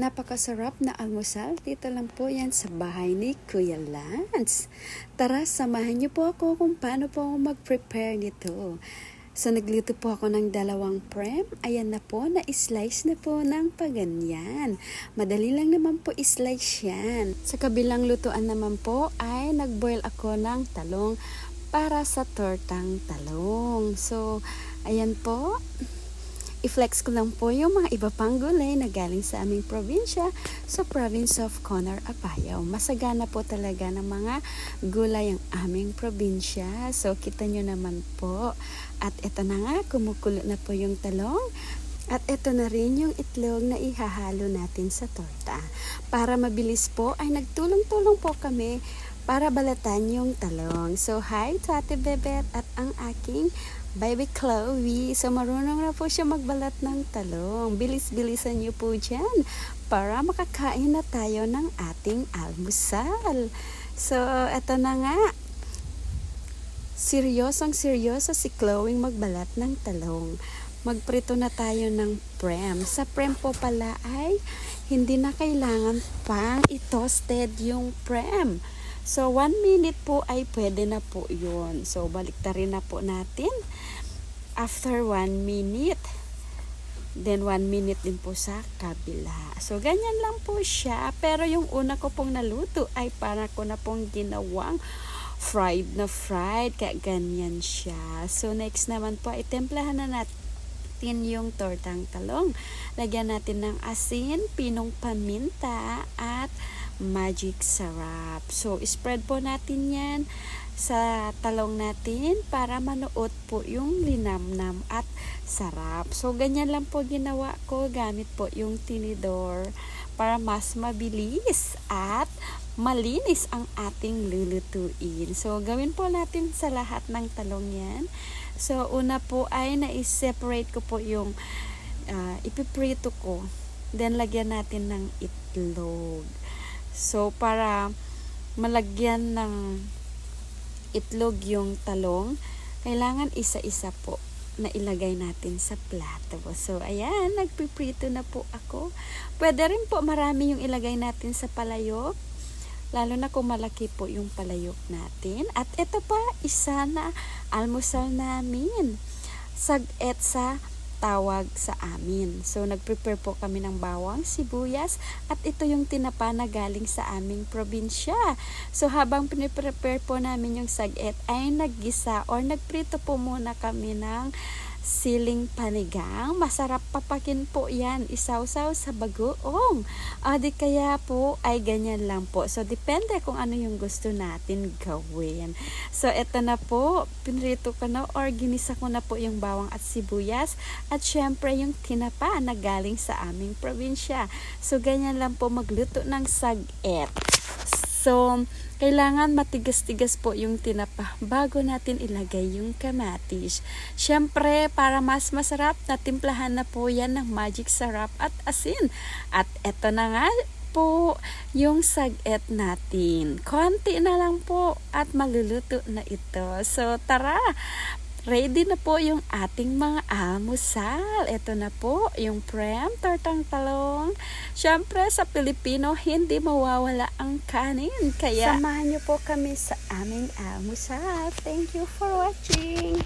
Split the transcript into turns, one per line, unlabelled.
Napakasarap na almusal. Dito lang po yan sa bahay ni Kuya Lance. Tara, samahan niyo po ako kung paano po ako mag-prepare nito. So, nagluto po ako ng dalawang prem. Ayan na po, na-slice na po ng paganyan. Madali lang naman po slice yan. Sa kabilang lutuan naman po ay nag-boil ako ng talong para sa tortang talong. So, ayan po i-flex ko lang po yung mga iba pang gulay na galing sa aming probinsya sa province of Conor Apayao. Masagana po talaga ng mga gulay ang aming probinsya. So, kita nyo naman po. At ito na nga, kumukulo na po yung talong. At ito na rin yung itlog na ihahalo natin sa torta. Para mabilis po ay nagtulong-tulong po kami para balatan yung talong. So, hi Tate Bebet at ang aking Baby Chloe. So, marunong na po siya magbalat ng talong. Bilis-bilisan niyo po dyan para makakain na tayo ng ating almusal. So, eto na nga. Seryosong seryoso si Chloe magbalat ng talong. Magprito na tayo ng prem. Sa prem po pala ay hindi na kailangan pang i-toasted yung prem. So, one minute po ay pwede na po yun. So, baliktarin na po natin. After one minute, then one minute din po sa kabila. So, ganyan lang po siya. Pero yung una ko pong naluto ay para ko na pong ginawang fried na fried. Kaya ganyan siya. So, next naman po, itemplahan na natin yung tortang talong. Lagyan natin ng asin, pinong paminta, at magic sarap. So, spread po natin yan sa talong natin para manuot po yung linamnam at sarap. So, ganyan lang po ginawa ko. Gamit po yung tinidor para mas mabilis at malinis ang ating lulutuin. So, gawin po natin sa lahat ng talong yan. So, una po ay na-separate ko po yung uh, ipiprito ko. Then, lagyan natin ng itlog. So, para malagyan ng itlog yung talong, kailangan isa-isa po na ilagay natin sa plato. So, ayan, nagpiprito na po ako. Pwede rin po marami yung ilagay natin sa palayok. Lalo na kung malaki po yung palayok natin. At ito pa, isa na almusal namin. Sag-et sa tawag sa amin. So, nag-prepare po kami ng bawang, sibuyas, at ito yung tinapa na galing sa aming probinsya. So, habang piniprepare po namin yung sag-et, ay naggisa or nagprito po muna kami ng siling panigang. Masarap papakin po yan. Isawsaw sa bagoong. O di kaya po ay ganyan lang po. So, depende kung ano yung gusto natin gawin. So, eto na po. Pinrito ko na or ginisa ko na po yung bawang at sibuyas. At syempre yung tinapa na galing sa aming probinsya. So, ganyan lang po magluto ng sag-et. So, kailangan matigas-tigas po yung tinapa bago natin ilagay yung kamatis. Siyempre, para mas masarap, natimplahan na po yan ng magic sarap at asin. At eto na nga po yung sag-et natin. Konti na lang po at maluluto na ito. So, tara! Ready na po yung ating mga almusal. Ito na po yung prem, tortang talong. Siyempre sa Pilipino, hindi mawawala ang kanin. Kaya samahan niyo po kami sa aming almusal. Thank you for watching.